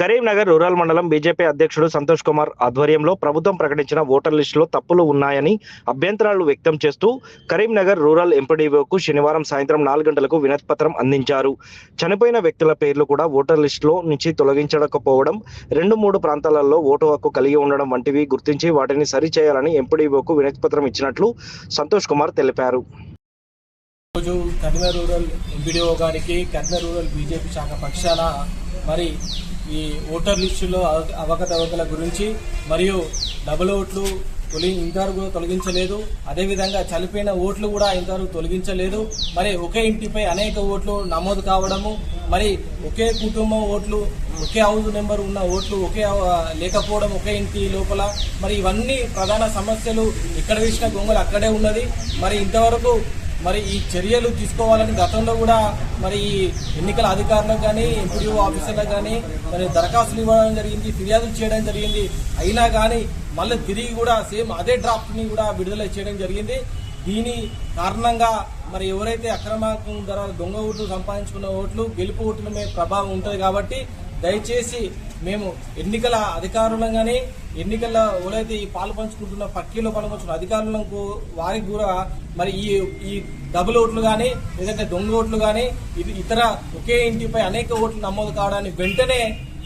Karimnagar rural మండలం BJP అధ్యక్షుడు సంతోష్ కుమార్ ఆధ్వర్యంలో ప్రభుత్వం ప్రకటించిన ఓటర్ లిస్టులో తప్పులు ఉన్నాయని అభ్యంతరాలు వ్యక్తం చేస్తూ కరీంనగర్ రూరల్ ఎంపీడీఓకు శనివారం సాయంత్రం నాలుగు గంటలకు వినతిపత్రం అందించారు. చనిపోయిన వ్యక్తుల పేర్లు కూడా ఓటర్ లిస్టులో నుంచి తొలగించకపోవడం రెండు మూడు ప్రాంతాలలో ఓటు హక్కు కలిగి ఉండడం వంటివి గుర్తించి వాటిని సరిచేయాలని ఎంపీడీఓకు వినతిపత్రం ఇచ్చినట్లు సంతోష్ కుమార్ తెలిపారు. రోజు కరీంనగర్ రూరల్ ఎంపీడీఓ గారికి కరీంనగర్ రూరల్ బీజేపీ శాఖ పక్షాన మరి ఈ ఓటర్ లిస్టులో అవ- అవకతవకల గురించి మరియు డబుల్ ఓట్లు తొలి ఇంతవరకు కూడా తొలగించలేదు. అదేవిధంగా చనిపోయిన ఓట్లు కూడా ఇంతవరకు తొలగించలేదు. మరి ఒకే ఇంటిపై అనేక ఓట్లు నమోదు కావడము మరి ఒకే కుటుంబం ఓట్లు ఒకే హౌస్ నెంబర్ ఉన్న ఓట్లు ఒకే లేకపోవడం ఒకే ఇంటి లోపల మరి ఇవన్నీ ప్రధాన సమస్యలు ఎక్కడ వేసిన గొంగలు అక్కడే ఉన్నది. మరి ఇంతవరకు మరి ఈ చర్యలు తీసుకోవాలని గతంలో కూడా మరి ఈ ఎన్నికల అధికారులకు కానీ ఎంపీడీఓ ఆఫీసర్లకు కానీ మరి దరఖాస్తులు ఇవ్వడం జరిగింది ఫిర్యాదులు చేయడం జరిగింది. అయినా కానీ మళ్ళీ తిరిగి కూడా సేమ్ అదే డ్రాఫ్ట్ని కూడా విడుదల చేయడం జరిగింది. దీని కారణంగా మరి ఎవరైతే అక్రమ ధర దొంగ ఓట్లు సంపాదించుకున్న ఓట్లు గెలుపు ఓట్ల మీద ప్రభావం ఉంటుంది కాబట్టి దయచేసి మేము ఎన్నికల అధికారులను కానీ ఎన్నికల ఎవరైతే ఈ పాలు పంచుకుంటున్న పక్కీలో పాలు పంచుకున్న అధికారులకు వారికి కూడా మరి ఈ ఈ డబుల్ ఓట్లు కానీ లేదంటే దొంగ ఓట్లు కానీ ఇది ఇతర ఒకే ఇంటిపై అనేక ఓట్లు నమోదు కావడాన్ని వెంటనే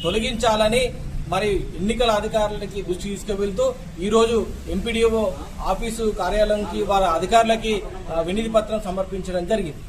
తొలగించాలని మరి ఎన్నికల అధికారులకి దృష్టి తీసుకువెళ్తూ ఈ రోజు ఎంపీడీఓ ఆఫీసు కార్యాలయంకి వారి అధికారులకి ఆ, వినతి పత్రం సమర్పించడం జరిగింది.